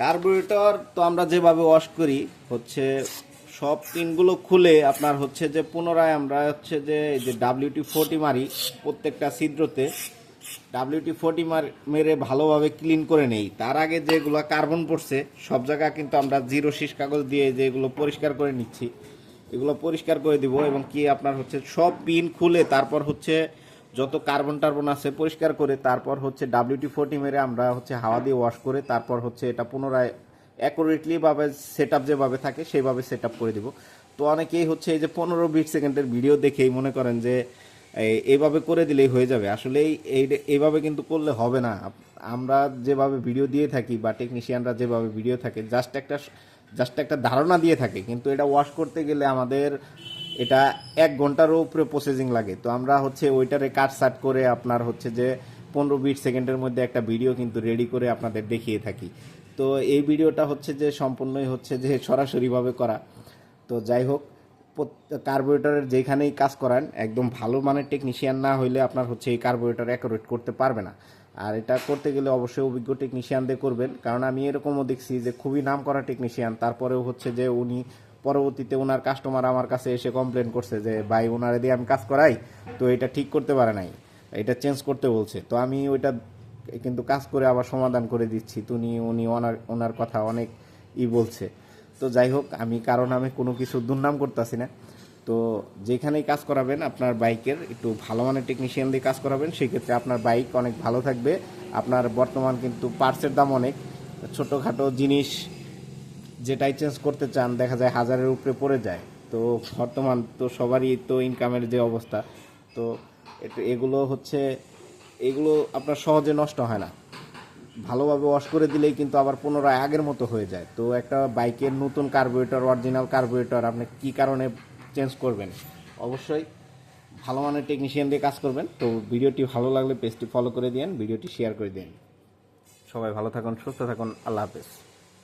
Carburettor তো আমরা যেভাবে ওয়াশ করি, হচ্ছে সব পিনগুলো খুলে আপনার হচ্ছে যে পুনরায় আমরা হচ্ছে যে এই যে ডাব্লিউটি ফোর্টি মারি প্রত্যেকটা ছিদ্রতে ডাব্লিউটি ফোর্টি মার মেরে ভালোভাবে ক্লিন করে নেই। তার আগে যেগুলো কার্বন পড়ছে, সব জায়গা কিন্তু আমরা জিরো শীষ কাগজ দিয়ে যেগুলো পরিষ্কার করে নিচ্ছি, এগুলো পরিষ্কার করে দিব এবং কি আপনার হচ্ছে সব পিন খুলে তারপর হচ্ছে যত কার্বন টার্বন আছে পরিষ্কার করে, তারপর হচ্ছে ডাব্লিউটি ফোর্টি মেরে আমরা হচ্ছে হাওয়া দিয়ে ওয়াশ করে, তারপর হচ্ছে এটা পুনরায় অ্যাকুরেটলি ভাবে সেট আপ যেভাবে থাকে, সেইভাবে সেট আপ করে দিব। তো অনেকেই হচ্ছে এই যে পনেরো বিশ সেকেন্ডের ভিডিও দেখেই মনে করেন যে এইভাবে করে দিলেই হয়ে যাবে। আসলে এই এইভাবে কিন্তু করলে হবে না। আমরা যেভাবে ভিডিও দিয়ে থাকি বা টেকনিশিয়ানরা যেভাবে ভিডিও থাকে জাস্ট একটা জাস্ট একটা ধারণা দিয়ে থাকে। কিন্তু এটা ওয়াশ করতে গেলে আমাদের এটা এক ঘন্টারও উপরে প্রসেসিং লাগে। তো আমরা হচ্ছে ওইটারে কাট সাট করে আপনার হচ্ছে যে পনেরো বিশ সেকেন্ডের মধ্যে একটা ভিডিও কিন্তু রেডি করে আপনাদের দেখিয়ে থাকি। তো এই ভিডিওটা হচ্ছে যে সম্পূর্ণই হচ্ছে যে সরাসরিভাবে করা। তো যাই হোক কার্বোরেটরের যেখানেই কাজ করান, একদম ভালো মানের টেকনিশিয়ান না হইলে আপনার হচ্ছে এই কার্বোরেটর অ্যাকোরেট করতে পারবে না। আর এটা করতে গেলে অবশ্যই অভিজ্ঞ টেকনিশিয়ানদের করবেন। কারণ আমি এরকমও দেখছি যে খুবই নাম করা টেকনিশিয়ান তারপরেও হচ্ছে যে উনি পরবর্তীতে ওনার কাস্টমার আমার কাছে এসে কমপ্লেন করছে যে, ভাই ওনারে দিয়ে আমি কাজ করাই, তো এটা ঠিক করতে পারে নাই। এটা চেঞ্জ করতে বলছে। তো আমি ওইটা কিন্তু কাজ করে আবার সমাধান করে দিচ্ছি। তো উনি উনি ওনার ওনার কথা অনেক ই বলছে। তো যাই হোক, আমি কারণ আমি কোনো কিছু দুর্নাম করতেছি না। তো যেখানেই কাজ করাবেন, আপনার বাইকের একটু ভালো মানের টেকনিশিয়ান দিয়ে কাজ করাবেন, সেক্ষেত্রে আপনার বাইক অনেক ভালো থাকবে। আপনার বর্তমান কিন্তু পার্টসের দাম অনেক। ছোটোখাটো জিনিস যেটাই চেঞ্জ করতে চান, দেখা যায় হাজারের উপরে পড়ে যায়। তো বর্তমান তো সবারই তো ইনকামের যে অবস্থা, তো এগুলো হচ্ছে, এগুলো আপনার সহজে নষ্ট হয় না। ভালোভাবে ওয়াশ করে দিলেই কিন্তু আবার পুনরায় আগের মতো হয়ে যায়। তো একটা বাইকের নতুন কার্বোরেটর অরিজিনাল কার্বোরেটর আপনি কী কারণে চেঞ্জ করবেন? অবশ্যই ভালো মানের টেকনিশিয়ান দিয়ে কাজ করবেন। তো ভিডিওটি ভালো লাগলে পেজটি ফলো করে দিন ভিডিওটি শেয়ার করে দিন সবাই ভালো থাকুন, সুস্থ থাকুন, আল্লাহ হাফেজ।